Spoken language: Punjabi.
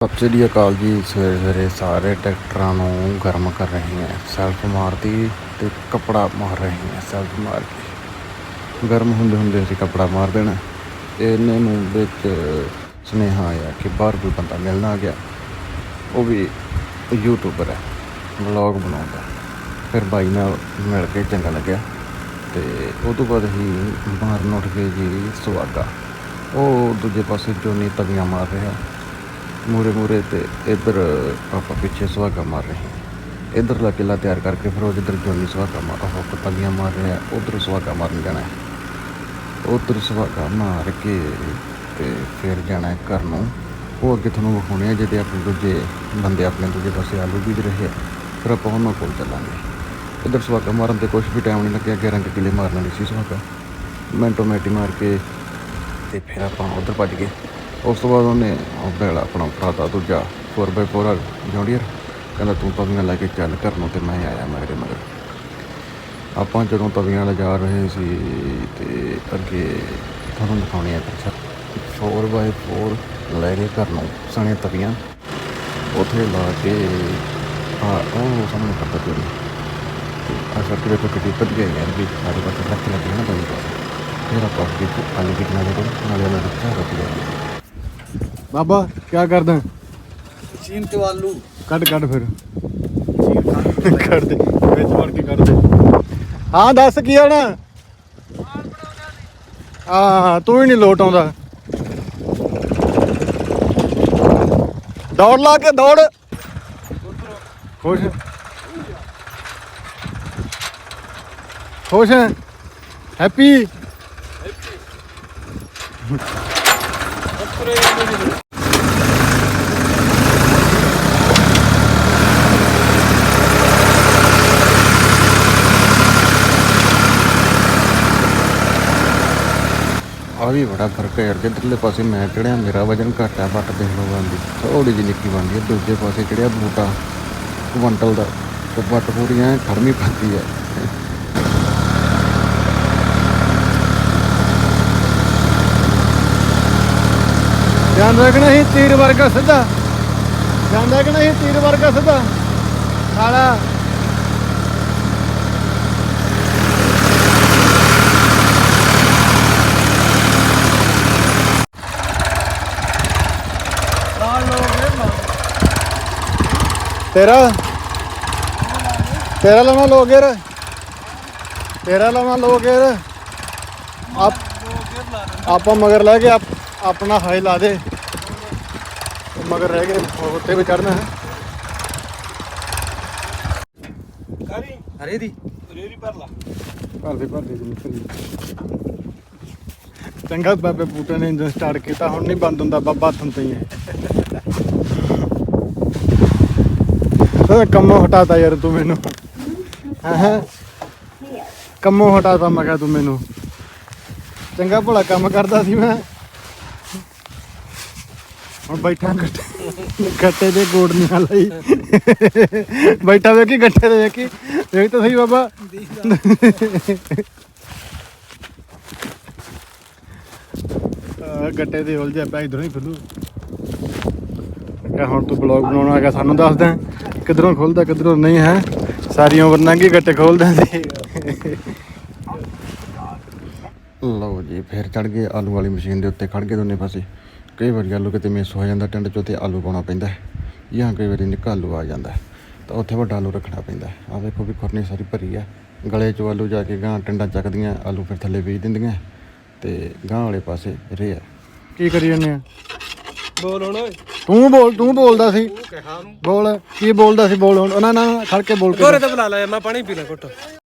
ਸਤਿ ਸ਼੍ਰੀ ਅਕਾਲ ਜੀ। ਸਵੇਰੇ ਸਵੇਰੇ ਸਾਰੇ ਟਰੈਕਟਰਾਂ ਨੂੰ ਗਰਮ ਕਰ ਰਹੇ ਹੈ। ਸੈਲਫ ਮਾਰਦੀ ਤੇ ਕਪੜਾ ਮਾਰ ਰਹੇ ਹਾਂ ਸੈਲਫ ਮਾਰ ਕੇ। ਗਰਮ ਹੁੰਦੇ ਹੁੰਦੇ ਅਸੀਂ ਕਪੜਾ ਮਾਰ ਦੇਣਾ। ਇਹਨੇ ਨੂੰ ਵਿੱਚ ਸੁਨੇਹਾ ਆਇਆ ਕਿ ਬਾਹਰ ਕੋਈ ਬੰਦਾ ਮਿਲਣ ਆ ਗਿਆ। ਉਹ ਵੀ ਯੂਟਿਊਬਰ ਹੈ, ਵਲੌਗ ਬਣਾਉਂਦਾ। ਫਿਰ ਬਾਈ ਨਾਲ ਮਿਲ ਕੇ ਚੰਗਾ ਲੱਗਿਆ ਤੇ ਉਹ ਤੋਂ ਬਾਅਦ ਹੀ ਮਾਰਨ ਉੱਠ ਗਏ ਜੀ ਸੁਹਾਗਾ। ਉਹ ਦੂਜੇ ਪਾਸੇ ਜੋਨੀ ਤਵੀਆਂ ਮਾਰ ਰਿਹਾ। ਮੂਰੇ ਮੂਰੇ ਤੇ ਇੱਧਰ ਆਪਾਂ ਪਿੱਛੇ ਸੁਹਾਗਾ ਮਾਰ ਰਹੇ ਹਾਂ। ਇੱਧਰਲਾ ਕਿਲਾ ਤਿਆਰ ਕਰਕੇ ਫਿਰ ਉਹ ਜਿੱਧਰ ਜੋਨੀ ਸੁਹਾਗਾ ਮਾਰ ਉਹ ਪਤਲੀਆਂ ਮਾਰ ਰਿਹਾ, ਉਧਰ ਸੁਹਾਗਾ ਮਾਰਨ ਜਾਣਾ ਹੈ। ਉਧਰ ਸੁਹਾਗਾ ਮਾਰ ਕੇ ਤੇ ਫਿਰ ਜਾਣਾ ਹੈ ਘਰ ਨੂੰ। ਉਹ ਅੱਗੇ ਤੁਹਾਨੂੰ ਵਿਖਾਉਣੇ ਆ ਜਿਹੜੇ ਆਪਣੇ ਦੂਜੇ ਬੰਦੇ ਆਪਣੇ ਦੂਜੇ ਪਾਸੇ ਆਲੂ ਬੀਜ ਰਹੇ ਆ। ਫਿਰ ਆਪਾਂ ਉਹਨਾਂ ਕੋਲ ਚੱਲਾਂਗੇ। ਇੱਧਰ ਸੁਹਾਗਾ ਮਾਰਨ ਤੇ ਕੁਝ ਵੀ ਟਾਈਮ ਨਹੀਂ ਲੱਗਿਆ, ਅੱਗੇ ਰੰਗ ਕਿਲੇ ਮਾਰਨ ਵਾਲੀ ਸੀ ਸੁਹਾਗਾ। ਮੈਂਟੋ ਮਿੰਟੀ ਮਾਰ ਕੇ ਤੇ ਫਿਰ ਆਪਾਂ ਉਧਰ ਭੱਜ ਗਏ। ਉਸ ਤੋਂ ਬਾਅਦ ਉਹਨੇ ਉਹ ਬੈਲਾ ਆਪਣਾ ਭਰਾਤਾ ਦੂਜਾ 4x4 ਜੌਂਡੀਅਰ ਕਹਿੰਦਾ, ਤੂੰ ਤਵੀਆਂ ਲੈ ਕੇ ਚੱਲ ਘਰ ਨੂੰ ਤੇ ਮੈਂ ਆਇਆ ਮੇਰੇ ਮਗਰ। ਆਪਾਂ ਜਦੋਂ ਤਵੀਆਂ ਲਿਜਾ ਰਹੇ ਸੀ ਤੇ ਅੱਗੇ ਤੁਹਾਨੂੰ ਦਿਖਾਉਣੀ ਹੈ ਪਿੱਛੇ 4x4 ਲੈ ਕੇ ਘਰ ਨੂੰ, ਸਣੇ ਤਵੀਆਂ। ਉੱਥੇ ਲਾ ਕੇ ਆ ਉਹ ਸਾਹਮਣੇ ਕਰਤਾ ਚੋਰੀ। ਆ ਸੜਕ ਦੇ ਕਿਤੇ ਪੱਜ ਗਏ ਯਾਰ ਵੀ, ਸਾਡੇ ਪਾਸੇ ਰੱਖ ਲੱਗੇ ਨਾ ਬਣੀ ਫਿਰ ਆਪਾਂ ਅੱਗੇ ਆਲੂ ਕੀ ਨਾਲੇ ਕੋਲ ਨਾਲੇ ਉਹਨਾਂ ਦਾ ਚਾਹ ਲਿਆ ਬਾਬਾ ਕੀ ਕਰਦਾ? ਚੀਨ ਤੋਂ ਆਲੂ। ਕੱਢ ਕੱਢ ਫਿਰ। ਕੱਢ ਦੇ ਵਿੱਚ ਵੜ ਕੇ ਕੱਢ ਦੇ। ਹਾਂ ਦੱਸ ਕੀ ਹੋਣਾ ਹਾਂ ਤੂੰ ਹੀ ਨਹੀਂ ਲੋਟ ਆਉਂਦਾ। ਦੌੜ ਲਾ ਕੇ ਦੌੜ। ਖੁਸ਼ ਖੁਸ਼ ਹੈ। ਹੈਪੀ ਆ ਵੀ ਬੜਾ ਫ਼ਰਕ ਹੈ ਯਾਰ ਜਿੱਧਰਲੇ ਪਾਸੇ ਮੈਂ ਚੜਿਆ, ਮੇਰਾ ਵਜਨ ਘੱਟ ਹੈ ਬੱਟ ਦੇਖ ਲਓ ਬੰਦੀ ਥੋੜੀ ਜਿਹੀ ਨਿੱਕੀ ਬਣਦੀ ਹੈ, ਦੂਜੇ ਪਾਸੇ ਚੜਿਆ ਬੂਟਾ, ਕੁਇੰਟਲ ਦਾ, ਤੇ ਬੱਟ ਪੂਰੀ ਐ ਖੜਮੀ ਪੱਕੀ ਹੈ। ਧਿਆਨ ਰੱਖਣਾ ਹੀ ਤੀਰ ਵਰਗਾ ਸਿੱਧਾ? ਧਿਆਨ ਰੱਖਣਾ ਹੀ ਤੀਰ ਵਰਗਾ ਸਿੱਧਾ? ਸਾਲਾ ਤੇਰਾ? ਤੇਰਾ ਲਵਾਂ ਲੋ ਗੇਰ ਤੇਰਾ ਲਵਾਂ ਲੋ ਗੇਰ ਆਪ ਆਪਾਂ ਮਗਰ ਲੈ ਕੇ ਆਪ ਆਪਣਾ ਹਾਈ ਲਾ ਦੇ। ਤੇ ਮਗਰ ਰਹਿ ਗਏ ਉੱਤੇ ਵੀ ਚੜਨਾ ਹੈ। ਕਰੀ ਹਰੇ ਦੀ। ਰੇਰੀ ਪਰ ਲਾ। ਭਰ ਦੇ ਭਰ ਦੇ ਜੀ ਨਿਕਲ ਚੰਗਾ ਬਾਬੇ ਬੂਟੇ ਨੇ ਇੰਜਨ ਸਟਾਰਟ ਕੀਤਾ ਹੁਣ ਨਹੀਂ ਬੰਦ ਹੁੰਦਾ ਬਾਬਾ ਹੱਥੋਂ ਤੇ ਹੀ। ਹੈ ਕੰਮੋਂ ਹਟਾਤਾ ਯਾਰ ਤੂੰ ਮੈਨੂੰ। ਹਾਂ ਹਾਂ? ਕੰਮੋਂ ਹਟਾਤਾ ਮੈਂ ਕਿਹਾ ਤੂੰ ਮੈਨੂੰ। ਚੰਗਾ ਭਲਾ ਕੰਮ ਕਰਦਾ ਸੀ ਮੈਂ। ਹੁਣ ਬੈਠਾ ਗੱਟੇ ਗੱਟੇ ਦੇ ਗੋੜ ਨਹੀਂ ਹਾਲਾਈ ਬੈਠਾ ਵੇਖੀ, ਗੱਟੇ ਦੇ ਵੇਖੀ। ਵੇਖ ਤਾਂ ਸਹੀ ਬਾਬਾ। ਗੱਟੇ ਦੇ ਉਲਝਿਆ ਪਿਆ ਇਧਰੋਂ ਹੀ ਫਿਰੂ ਕਹ ਹੁਣ ਤੂੰ ਬਲੌਗ ਬਣਾਉਣਾ ਹੈਗਾ ਸਾਨੂੰ ਦੱਸ ਦੇ। ਕਿਧਰੋਂ ਖੁੱਲਦਾ, ਕਿਧਰੋਂ ਨਹੀਂ ਹੈ। ਸਾਰੀ ਉਮਰ ਲੰਘੀ ਗੱਟੇ ਖੋਲਦਾ ਸੀ ਲਓ ਜੀ, ਫਿਰ ਚੜ ਗਏ ਆਲੂ ਵਾਲੀ ਮਸ਼ੀਨ ਦੇ ਉੱਤੇ ਖੜ ਗਏ ਦੋਨੇ ਪਾਸੇ। ਕਈ ਵਾਰੀ ਆਲੂ ਕਿਤੇ ਮਿਸ ਹੋ ਜਾਂਦਾ ਟਿੰਡ ਚ ਉੱਤੇ ਆਲੂ ਪਾਉਣਾ ਪੈਂਦਾ ਜਾਂ ਕਈ ਵਾਰੀ ਨਿੱਕਾ ਆਲੂ ਆ ਜਾਂਦਾ ਤਾਂ ਉੱਥੇ ਵੱਡਾ ਆਲੂ ਰੱਖਣਾ ਪੈਂਦਾ ਆ ਵੇਖੋ ਵੀ ਖੁਰਨੀ ਸਾਰੀ ਭਰੀ ਆ ਗਲੇ ਚ ਆਲੂ ਜਾ ਕੇ ਗਾਂ ਟਿੰਡਾਂ ਚੱਕਦੀਆਂ ਆਲੂ ਫਿਰ ਥੱਲੇ ਬੀਜ ਦਿੰਦੀਆਂ ਤੇ ਗਾਂ ਵਾਲੇ ਪਾਸੇ ਰੇ ਆ ਕੀ ਕਰੀ ਜਾਂਦੇ ਆ ਬੋਲ ਹੁਣ। ਓਏ ਤੂੰ ਬੋਲ ਤੂੰ ਬੋਲਦਾ ਸੀ। ਨੂੰ ਬੋਲ ਕੀ ਬੋਲਦਾ ਸੀ? ਬੋਲ ਹੁਣ। ਉਹਨਾਂ ਨਾਲ ਖੜ ਕੇ ਬੋਲ ਕੇ ਗੋਰੇ ਤੇ ਬੁਲਾ ਲੈ ਮੈਂ ਪਾਣੀ ਪੀਣਾ ਘੁੱਟ।